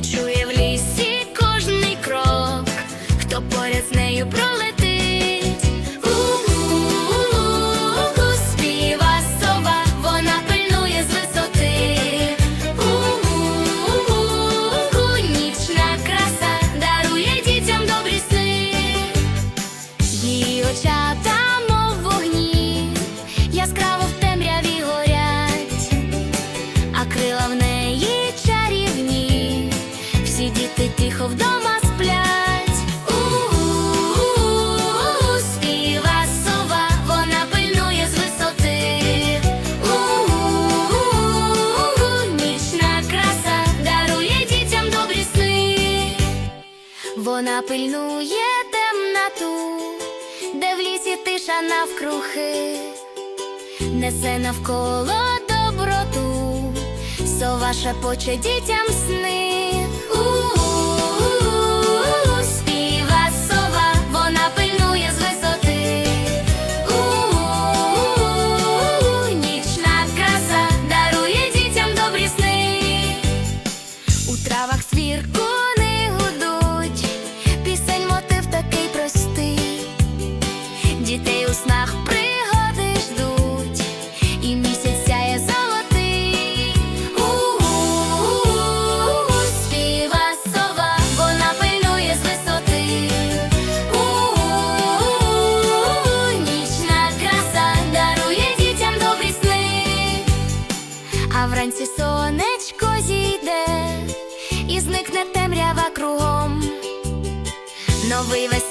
чує в лісі кожний крок, хто поряд з нею пролетить. У луку співа сова, вона пильнує з висоти. У луку краса дарує дітям добрі сни, її очата, мов вогні, яскраво. Вона пильнує темноту, де в лісі тиша навкрухи, несе навколо доброту, сова шепоче дітям сни. У-у-у-у, вранці сонечко зійде і зникне темрява кругом. Новий веселий